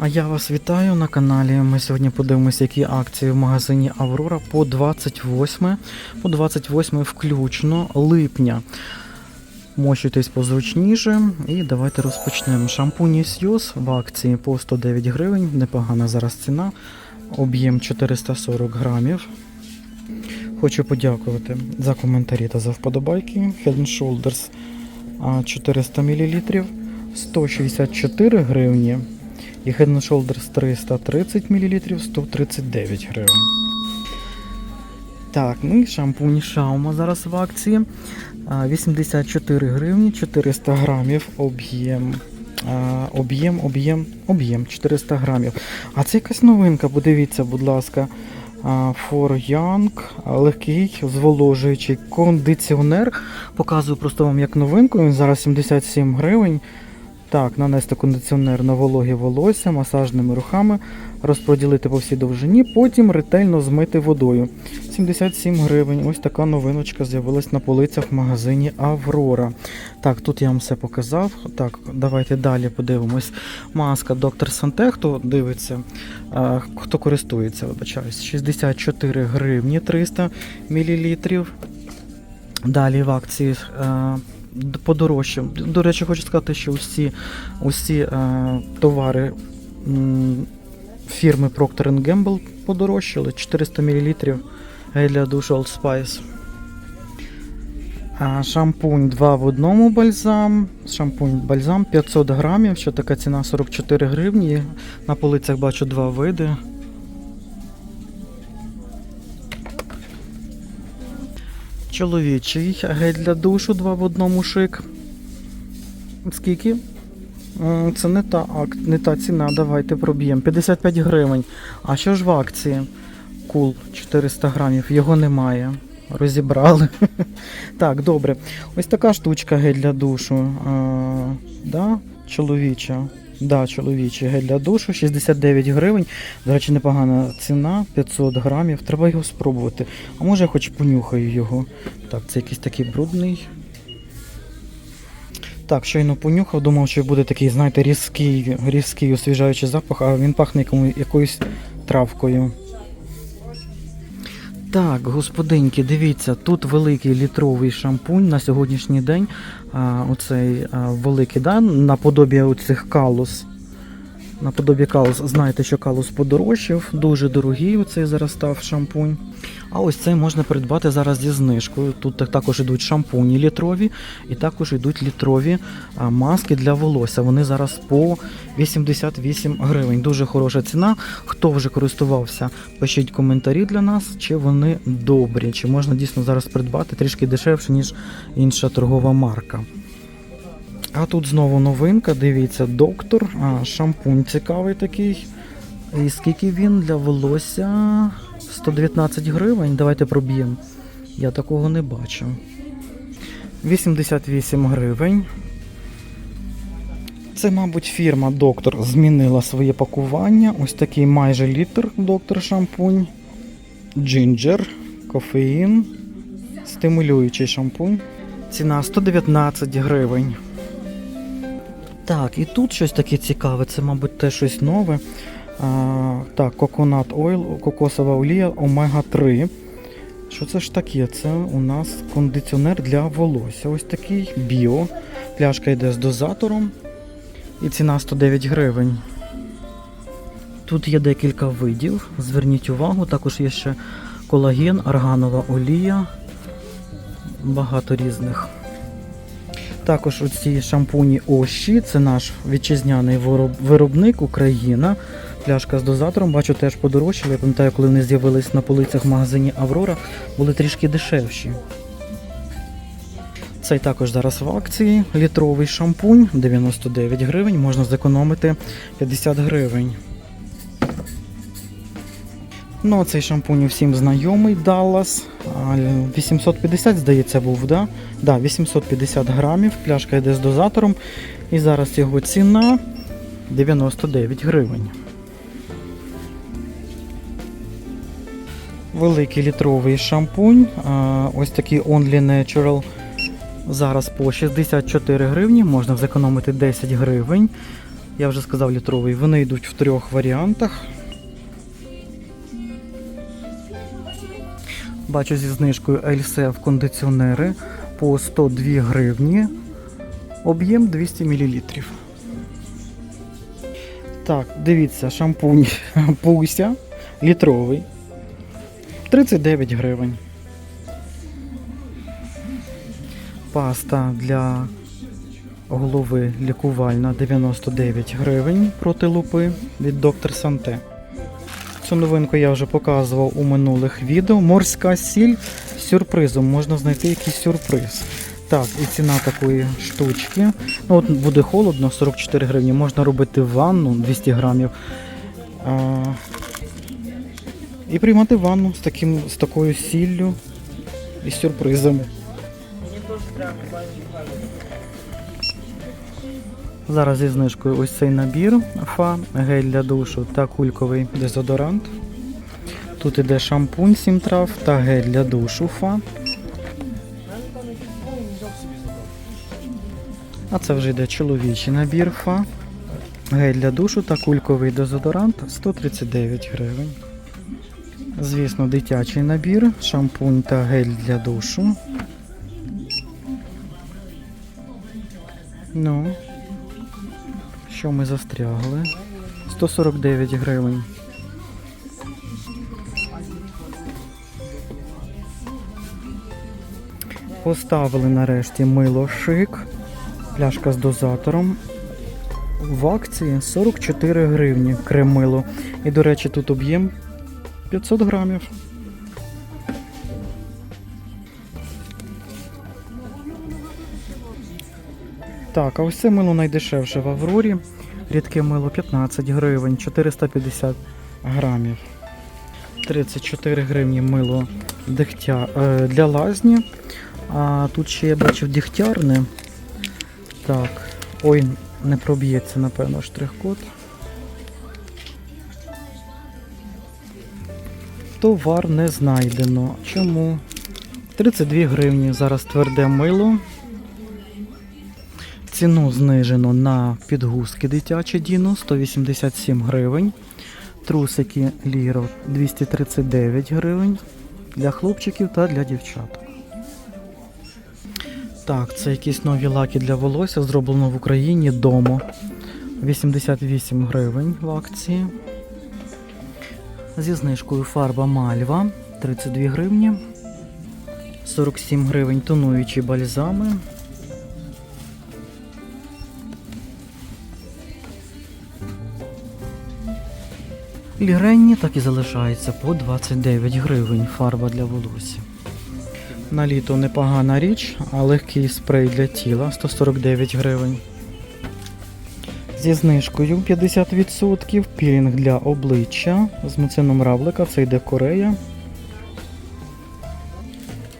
А я вас вітаю на каналі. Ми сьогодні подивимося, які акції в магазині Аврора по 28, по 28 включно липня. Мощуйтесь позручніше і давайте розпочнемо. Шампуні Сьюз в акції по 109 гривень, непогана зараз ціна, об'єм 440 грамів. Хочу подякувати за коментарі та за вподобайки. Head Shoulders 400 мл 164 гривні. І Head Shoulders 330 мл 139 гривень. Так, ну і шампунь Шаума зараз в акції. 84 гривні, 400 грамів об'єм. Об'єм, об'єм, об'єм 400 грамів. А це якась новинка, подивіться, будь ласка. For Young, легкий зволожуючий кондиціонер. Показую просто вам як новинку. Він зараз 77 гривень. Так, нанести кондиціонер на вологі волосся масажними рухами, розподілити по всій довжині, потім ретельно змити водою. 77 гривень. Ось така новиночка з'явилась на полицях в магазині Аврора. Так, тут я вам все показав. Так, давайте далі подивимось. Маска Доктор Санте, хто дивиться, е, хто користується, вибачаюсь, 64 гривні 300 мл. Далі в акції. Е, подорожче. До речі, хочу сказати, що усі, усі е, товари м, фірми Procter Gamble подорожчали 400 мл для душу Old Spice. Шампунь 2 в одному бальзам. Шампунь бальзам 500 грамів, що така ціна 44 гривні. На полицях бачу два види. Чоловічий гель для душу 2 в одному шик. Скільки? Це не та, не та ціна, давайте проб'ємо. 55 гривень. А що ж в акції? Кул 400 грамів, його немає. Розібрали. так, добре. Ось така штучка гель для душу. А, да? Чоловіча. Да, чоловічий гель для душу, 69 гривень. До речі, непогана ціна, 500 грамів. Треба його спробувати. А може я хоч понюхаю його. Так, це якийсь такий брудний. Так, щойно понюхав, думав, що буде такий, знаєте, різкий, різкий освіжаючий запах, а він пахне якоюсь травкою. Так, господинки, дивіться, тут великий літровий шампунь на сьогоднішній день. А, оцей а, великий, да, наподобі оцих калус. Наподобі калус, знаєте, що калус подорожчав, дуже дорогий оцей зараз став шампунь. А ось цей можна придбати зараз зі знижкою. Тут також йдуть шампуні літрові, і також йдуть літрові маски для волосся. Вони зараз по 88 гривень. Дуже хороша ціна. Хто вже користувався, пишіть коментарі для нас, чи вони добрі, чи можна дійсно зараз придбати трішки дешевше, ніж інша торгова марка. А тут знову новинка, дивіться, доктор, а, шампунь цікавий такий. І скільки він для волосся? 119 гривень. Давайте проб'ємо. Я такого не бачу. 88 гривень. Це, мабуть, фірма Доктор змінила своє пакування. Ось такий майже літр доктор шампунь. Джинджер, кофеїн, стимулюючий шампунь. Ціна 119 гривень. Так, і тут щось таке цікаве, це, мабуть, те щось нове. А, так, Coconut Oil, кокосова олія омега 3. Що це ж таке? Це у нас кондиціонер для волосся. Ось такий біо. Пляшка йде з дозатором. І ціна 109 гривень. Тут є декілька видів. Зверніть увагу, також є ще колаген, арганова олія. Багато різних. Також оці шампуні Ощі, це наш вітчизняний виробник Україна. Пляшка з дозатором, бачу, теж подорожчали. Я пам'ятаю, коли вони з'явились на полицях в магазині Аврора, були трішки дешевші. Цей також зараз в акції. Літровий шампунь 99 гривень, можна зекономити 50 гривень. Ну, цей шампунь всім знайомий Dallas. 850, здається, був, да? Да, 850 грамів. Пляшка йде з дозатором. І зараз його ціна 99 гривень. Великий літровий шампунь. А, ось такий Only Natural. Зараз по 64 гривні, можна зекономити 10 гривень. Я вже сказав літровий. Вони йдуть в трьох варіантах. Бачу зі знижкою LCF кондиціонери по 102 гривні. Об'єм 200 мл. Так, дивіться, шампунь Пуся літровий. 39 гривень. Паста для голови лікувальна 99 гривень проти лупи від доктор Санте. Цю новинку я вже показував у минулих відео. Морська сіль з сюрпризом. Можна знайти якийсь сюрприз. Так, і ціна такої штучки. Ну, от буде холодно, 44 гривні. Можна робити ванну 200 грамів. А, і приймати ванну з, таким, з такою сіллю і сюрпризами. Зараз зі знижкою ось цей набір фа, гель для душу та кульковий дезодорант. Тут іде шампунь 7 трав та гель для душу фа. А це вже йде чоловічий набір фа. Гель для душу та кульковий дезодорант 139 гривень. Звісно, дитячий набір, шампунь та гель для душу. Ну, що ми застрягли? 149 гривень. Поставили нарешті мило шик. Пляшка з дозатором. В акції 44 гривні крем-мило. І, до речі, тут об'єм 500 грамів. Так, а ось це мило найдешевше в Аврорі. Рідке мило 15 гривень, 450 грамів. 34 гривні мило дегтя, е, для лазні. А тут ще я бачив дегтярне. Так. Ой, не проб'ється, напевно, штрих-код. Товар не знайдено. Чому? 32 гривні. Зараз тверде мило. Ціну знижено на підгузки дитячі Діно 187 гривень. Трусики Ліро 239 гривень для хлопчиків та для дівчат. Так, це якісь нові лаки для волосся, зроблено в Україні домо. 88 гривень в акції. Зі знижкою фарба Мальва 32 гривні. 47 гривень тонуючі бальзами. Ліренні так і залишається по 29 гривень фарба для волосся. На літо непогана річ, а легкий спрей для тіла 149 гривень. Зі знижкою 50% пілінг для обличчя з муцином равлика, це йде Корея.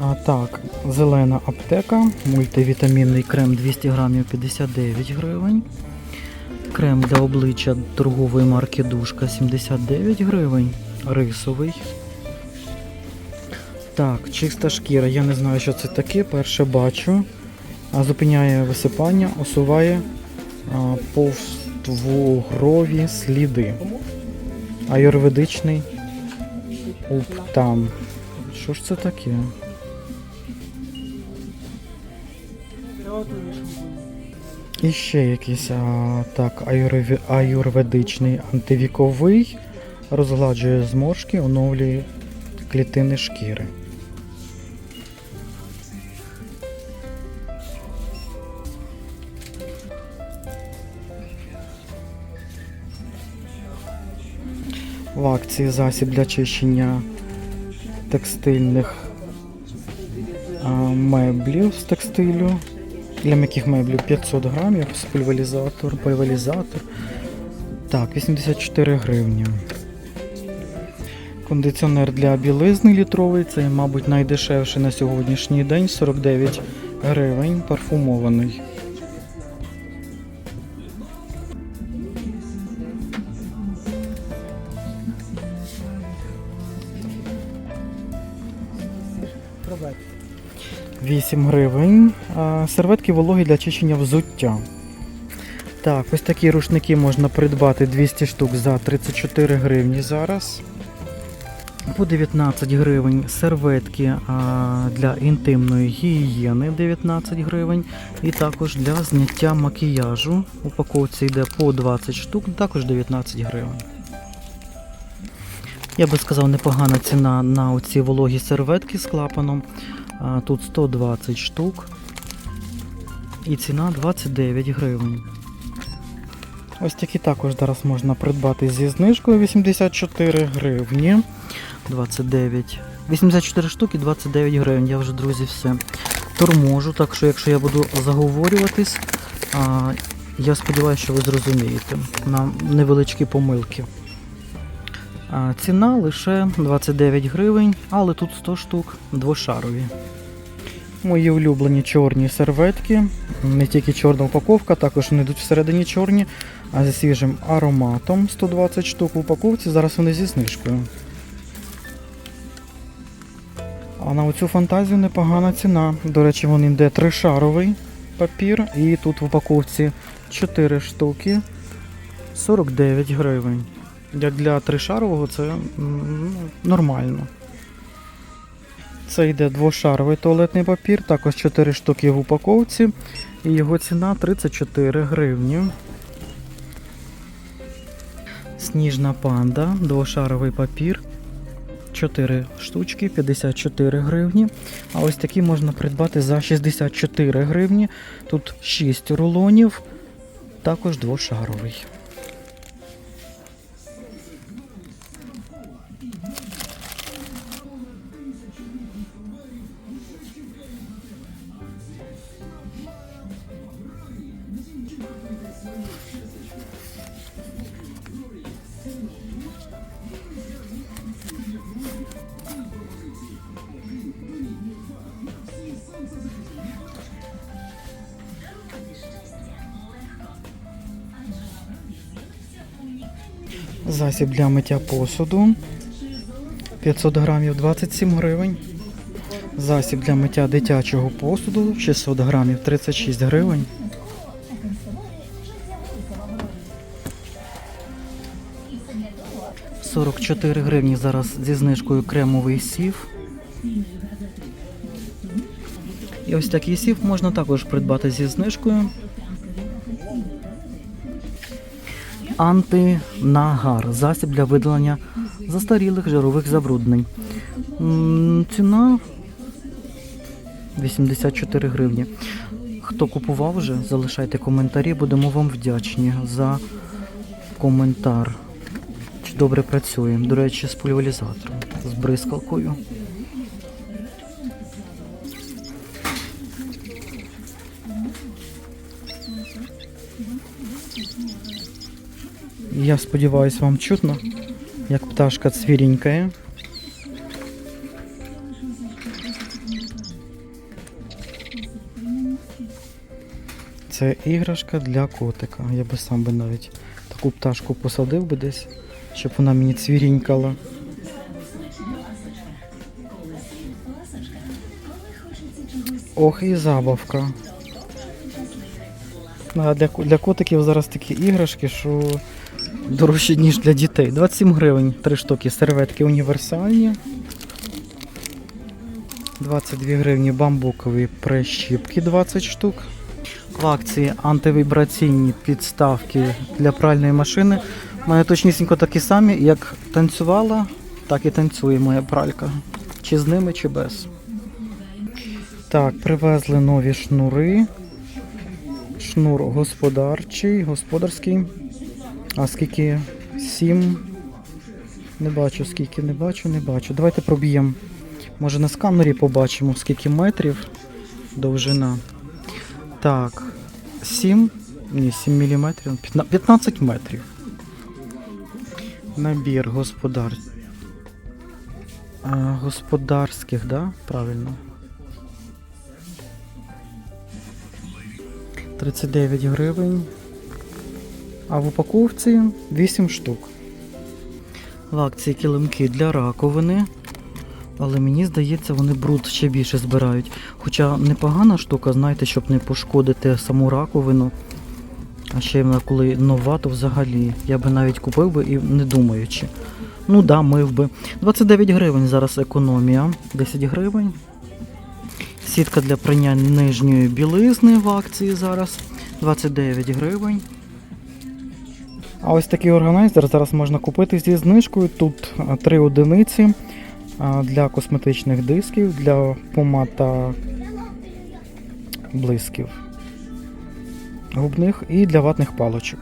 А так, зелена аптека, мультивітамінний крем 200 грамів 59 гривень. Крем для обличчя торгової марки Душка 79 гривень. Рисовий. Так, чиста шкіра. Я не знаю, що це таке, перше бачу. Зупиняє висипання, усуває а, повствугрові сліди. Аюрведичний уптам. Що ж це таке? І ще якийсь а, так, аюрве- аюрведичний антивіковий розгладжує зморшки, оновлює клітини шкіри. В акції засіб для чищення текстильних а, меблів з текстилю. Для м'яких меблів 500 грамів, з пульверізатор. Так, 84 гривні. Кондиціонер для білизни літровий, це, мабуть, найдешевший на сьогоднішній день 49 гривень, парфумований. 8 гривень. Серветки вологі для чищення взуття. Так, ось такі рушники можна придбати 200 штук за 34 гривні зараз. По 19 гривень серветки для інтимної гігієни 19 гривень. І також для зняття макіяжу. Упаковці йде по 20 штук, також 19 гривень. Я би сказав, непогана ціна на оці вологі серветки з клапаном. А, Тут 120 штук. І ціна 29 гривень. Ось такі також зараз можна придбати зі знижкою 84 гривні. 29. 84 штуки, 29 гривень. Я вже, друзі, все торможу. Так що, якщо я буду заговорюватись, я сподіваюся, що ви зрозумієте на невеличкі помилки. Ціна лише 29 гривень, але тут 100 штук двошарові. Мої улюблені чорні серветки. Не тільки чорна упаковка, також вони йдуть всередині чорні, а зі свіжим ароматом 120 штук в упаковці. Зараз вони зі знижкою. А на оцю фантазію непогана ціна. До речі, він йде тришаровий папір, і тут в упаковці 4 штуки 49 гривень. Як для тришарового це нормально. Це йде двошаровий туалетний папір, також 4 штуки в упаковці. І його ціна 34 гривні. Сніжна панда, двошаровий папір. 4 штучки, 54 гривні. А ось такі можна придбати за 64 гривні. Тут 6 рулонів, також двошаровий. Засіб для миття посуду 500 грамів 27 гривень. Засіб для миття дитячого посуду 600 грамів 36 гривень. – 44 гривні зараз зі знижкою кремовий сів. І ось такий сів можна також придбати зі знижкою. Антинагар. Засіб для видалення застарілих жирових забруднень. Ціна 84 гривні. Хто купував вже, залишайте коментарі, будемо вам вдячні за коментар. Чи добре працює. До речі, з пульверізатором, з бризкалкою. Я сподіваюся, вам чутно, як пташка цвірінькає. Це іграшка для котика. Я би сам би навіть таку пташку посадив би десь, щоб вона мені цвірінькала. Ох, і забавка. А для, для котиків зараз такі іграшки, що дорожчі, ніж для дітей. 27 гривень, 3 штуки серветки універсальні. 22 гривні бамбукові прищіпки 20 штук. В акції антивібраційні підставки для пральної машини. У мене точнісінько такі самі, як танцювала, так і танцює моя пралька. Чи з ними, чи без. Так, привезли нові шнури. Шнур господарчий, господарський. А скільки? Сім. Не бачу, скільки не бачу, не бачу. Давайте проб'ємо. Може на сканері побачимо, скільки метрів довжина. Так, 7. Ні, 7 міліметрів. 15 метрів. Набір господар. А, господарських, да? Правильно. 39 гривень. А в упаковці 8 штук. В акції килимки для раковини. Але мені здається, вони бруд ще більше збирають. Хоча непогана штука, знаєте, щоб не пошкодити саму раковину. А ще вона коли нова, то взагалі. Я би навіть купив би і не думаючи. Ну да, мив би. 29 гривень зараз економія. 10 гривень. Сітка для прання нижньої білизни в акції зараз 29 гривень. А ось такий органайзер зараз можна купити зі знижкою. Тут три одиниці для косметичних дисків, для помад та блисків губних і для ватних палочок.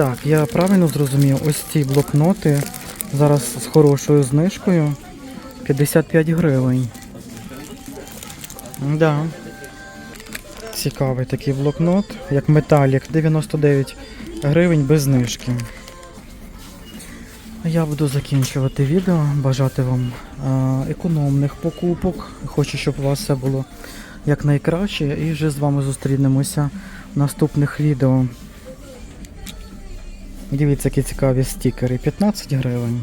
Так, я правильно зрозумів, ось ці блокноти зараз з хорошою знижкою 55 гривень. Да. Цікавий такий блокнот, як металік, 99 гривень без знижки. Я буду закінчувати відео, бажати вам е, економних покупок. Хочу, щоб у вас все було якнайкраще. І вже з вами зустрінемося в наступних відео. Дивіться, які цікаві стікери. 15 гривень.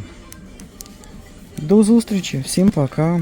До зустрічі, всім пока.